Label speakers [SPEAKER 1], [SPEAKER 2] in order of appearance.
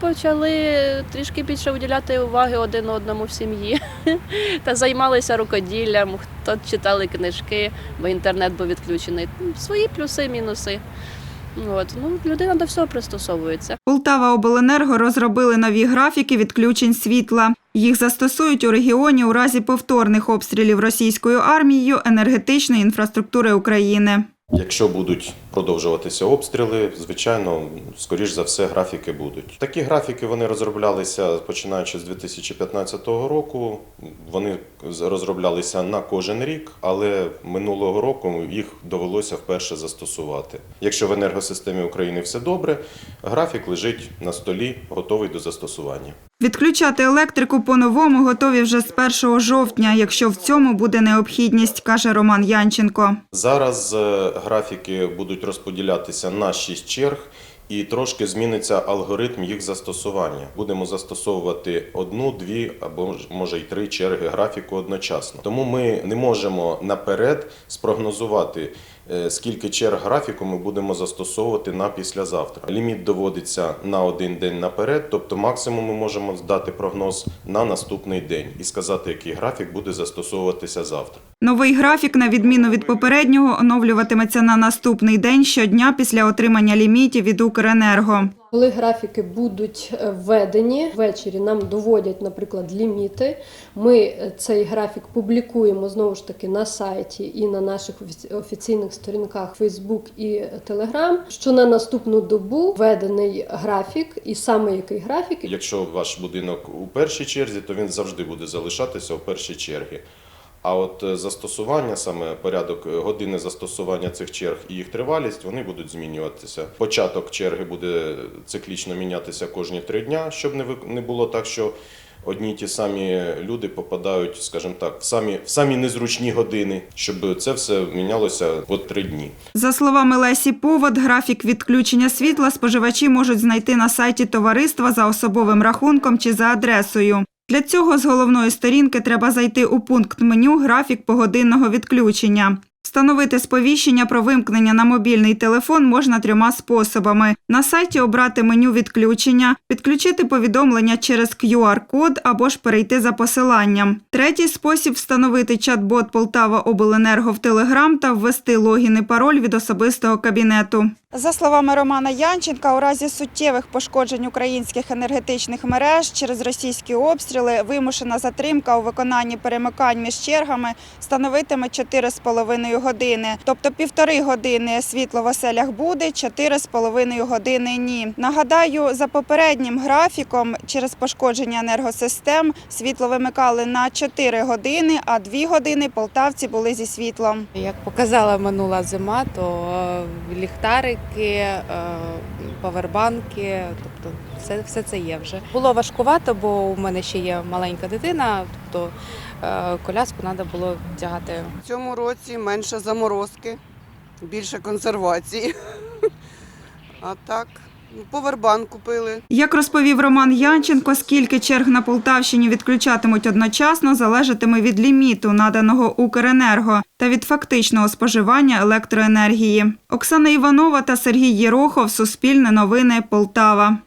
[SPEAKER 1] Почали трішки більше уділяти уваги один одному в сім'ї та займалися рукоділлям, хто читали книжки, бо інтернет був відключений. Свої плюси, мінуси. От. Ну, людина до всього пристосовується.
[SPEAKER 2] Полтава Обленерго розробили нові графіки відключень світла. Їх застосують у регіоні у разі повторних обстрілів російською армією енергетичної інфраструктури України.
[SPEAKER 3] Якщо будуть продовжуватися обстріли, звичайно, скоріш за все, графіки будуть. Такі графіки вони розроблялися починаючи з 2015 року. Вони розроблялися на кожен рік, але минулого року їх довелося вперше застосувати. Якщо в енергосистемі України все добре, графік лежить на столі, готовий до застосування.
[SPEAKER 2] Відключати електрику по-новому готові вже з 1 жовтня, якщо в цьому буде необхідність, каже Роман Янченко.
[SPEAKER 3] Зараз е, графіки будуть розподілятися на 6 черг. І трошки зміниться алгоритм їх застосування. Будемо застосовувати одну, дві або може й три черги графіку одночасно. Тому ми не можемо наперед спрогнозувати, е, скільки черг графіку ми будемо застосовувати на післязавтра. Ліміт доводиться на один день наперед, тобто максимум ми можемо здати прогноз на наступний день і сказати, який графік буде застосовуватися завтра.
[SPEAKER 2] Новий графік, на відміну від попереднього, оновлюватиметься на наступний день щодня після отримання лімітів від Укренерго.
[SPEAKER 4] Коли графіки будуть е, введені ввечері, нам доводять, наприклад, ліміти. Ми е, цей графік публікуємо знову ж таки на сайті і на наших офіційних сторінках Facebook і Telegram, що на наступну добу введений графік, і саме який графік
[SPEAKER 3] Якщо ваш будинок у першій черзі, то він завжди буде залишатися у першій черзі. А от е, застосування, саме порядок е, години застосування цих черг і їх тривалість, вони будуть змінюватися. Початок черги буде циклічно мінятися кожні три дня, щоб не було так, що одні ті самі люди попадають, скажімо так, в самі, в самі незручні години, щоб це все мінялося от три дні.
[SPEAKER 2] За словами Лесі Повод, графік відключення світла споживачі можуть знайти на сайті товариства за особовим рахунком чи за адресою. Для цього з головної сторінки треба зайти у пункт меню «Графік погодинного відключення». Встановити сповіщення про вимкнення на мобільний телефон можна трьома способами. На сайті обрати меню відключення, підключити повідомлення через QR-код або ж перейти за посиланням. Третій спосіб встановити чат-бот Полтава Обленерго в Телеграм та ввести логін і пароль від особистого кабінету. За словами Романа Янченка, у разі суттєвих пошкоджень українських енергетичних мереж через російські обстріли вимушена затримка у виконанні перемикань між чергами становитиме 4,5 години. Тобто півтори години світло в оселях буде, 4,5 години ні. Нагадаю, за попереднім графіком через пошкодження енергосистем світло вимикали на 4 години, а 2 години полтавці були зі світлом.
[SPEAKER 5] Як показала минула зима, то е, ліхтарики, е, павербанки, тобто все, все це є вже. Було важкувато, бо у мене ще є маленька дитина, тобто е, коляску треба було вдягати
[SPEAKER 6] В цьому році менше заморозки, більше консервації. А так, ну, повербанк купили.
[SPEAKER 2] Як розповів Роман Янченко, скільки черг на Полтавщині відключатимуть одночасно, залежатиме від ліміту, наданого Укренерго, та від фактичного споживання електроенергії. Оксана Іванова та Сергій Єрохов. Суспільне новини Полтава.